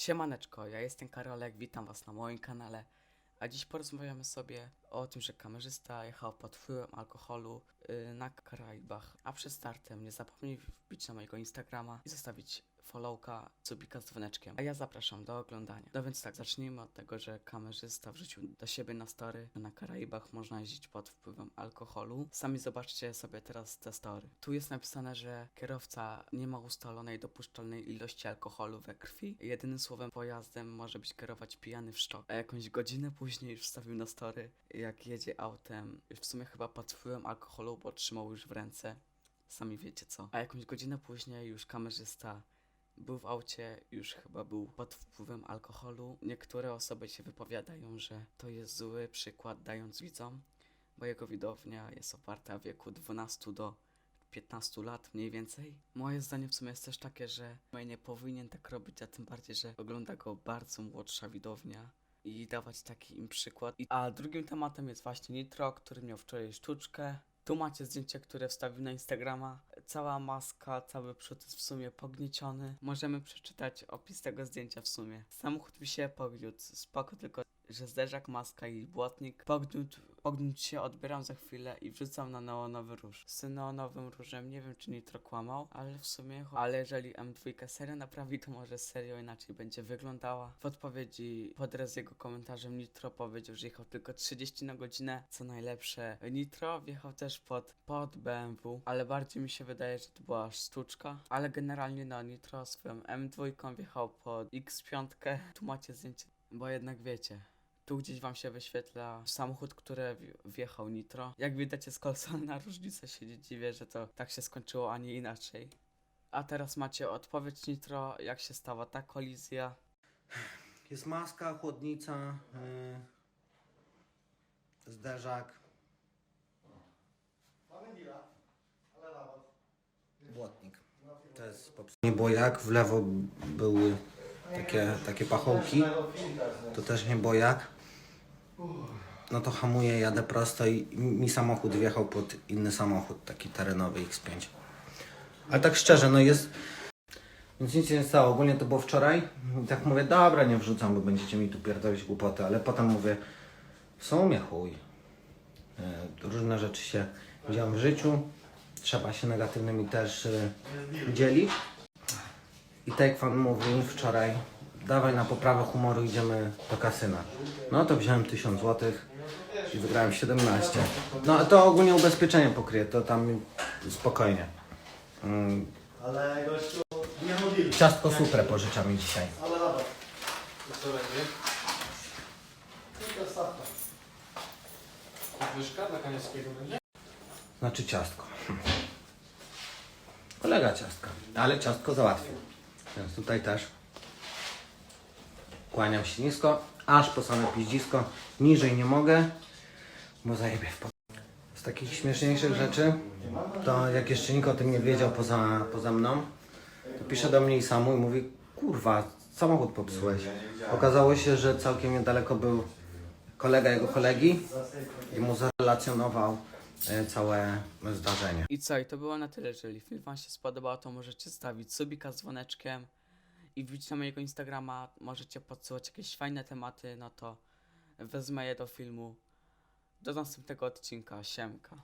Siemaneczko, ja jestem Karolek, witam was na moim kanale. A dziś porozmawiamy sobie o tym, że kamerzysta jechał pod wpływem alkoholu yy, na Karaibach. A przed startem nie zapomnij wbić na mojego Instagrama i zostawić followka, subika z dzwoneczkiem. A ja zapraszam do oglądania. No więc tak, zacznijmy od tego, że kamerzysta wrzucił do siebie na story, że na Karaibach można jeździć pod wpływem alkoholu. Sami zobaczcie sobie teraz te story. Tu jest napisane, że kierowca nie ma ustalonej dopuszczalnej ilości alkoholu we krwi. Jedynym słowem pojazdem może być kierować pijany w szczok. A jakąś godzinę później już wstawił na story, jak jedzie autem, w sumie chyba pod wpływem alkoholu, bo trzymał już w ręce. Sami wiecie co. A jakąś godzinę później już kamerzysta był w aucie, już chyba był pod wpływem alkoholu. Niektóre osoby się wypowiadają, że to jest zły przykład dając widzom, bo jego widownia jest oparta w wieku 12 do 15 lat mniej więcej. Moje zdanie w sumie jest też takie, że nie powinien tak robić, a tym bardziej, że ogląda go bardzo młodsza widownia i dawać taki im przykład. A drugim tematem jest właśnie Nitro, który miał wczoraj sztuczkę. Tu macie zdjęcie, które wstawił na Instagrama. Cała maska, cały przód jest w sumie pognieciony. Możemy przeczytać opis tego zdjęcia w sumie. Samochód mi się pogniótł, spoko, tylko że zderzak, maska i błotnik pogniótł, pogniótł się, odbieram za chwilę i wrzucam na neonowy róż. Z neonowym różem nie wiem, czy Nitro kłamał, ale w sumie... Ale jeżeli M2 serio naprawi, to może serio inaczej będzie wyglądała. W odpowiedzi pod raz jego komentarzem Nitro powiedział, że jechał tylko 30 na godzinę, co najlepsze. Nitro wjechał też pod, pod BMW, ale bardziej mi się wydaje, że to była sztuczka. Ale generalnie na Nitro swoją M2 wjechał pod X5. Tu macie zdjęcie, bo jednak wiecie. Tu gdzieś wam się wyświetla samochód, który wj- wjechał Nitro. Jak widać jest kolosalna różnica, się dziwię, że to tak się skończyło, a nie inaczej. A teraz macie odpowiedź Nitro, jak się stała ta kolizja. Jest maska, chłodnica, yy, zderzak. Błotnik. To jest pops- Nie było jak, w lewo były takie, takie pachołki. To też nie było jak. No to hamuję, jadę prosto i mi samochód wjechał pod inny samochód, taki terenowy X5. Ale tak szczerze, no jest, więc nic się nie stało. Ogólnie to było wczoraj. I tak mówię, dobra, nie wrzucam, bo będziecie mi tu pierdolić głupoty. Ale potem mówię, w sumie chuj. E, Różne rzeczy się dzieją w życiu. Trzeba się negatywnymi też e, dzielić. I tak jak pan mówi wczoraj, dawaj na poprawę humoru, idziemy do kasyna. No to wziąłem 1000 zł i wygrałem 17. No a to ogólnie ubezpieczenie pokryje, to tam spokojnie. Mm, Ale gościu, nie mówili. Ciastko supre pożycza mi dzisiaj. Ale dobra. To co będzie? Tylko stawka. Podwyżka dla Kaniewskiego będzie? Znaczy ciastko. Kolega ciastka. Ale ciastko załatwił. Więc tutaj też kłaniam się nisko, aż po same piździsko. Niżej nie mogę, bo zajebie w po... Z takich śmieszniejszych rzeczy, to jak jeszcze nikt o tym nie wiedział poza, poza mną, to pisze do mnie i samu i mówi, kurwa, samochód popsułeś. Okazało się, że całkiem niedaleko był kolega jego kolegi i mu zarelacjonował e, całe zdarzenie. I co, i to było na tyle. Jeżeli film wam się spodobał, to możecie stawić subika z dzwoneczkiem i wbić na mojego Instagrama. Możecie podsyłać jakieś fajne tematy, no to wezmę je do filmu. Do następnego odcinka. Siemka.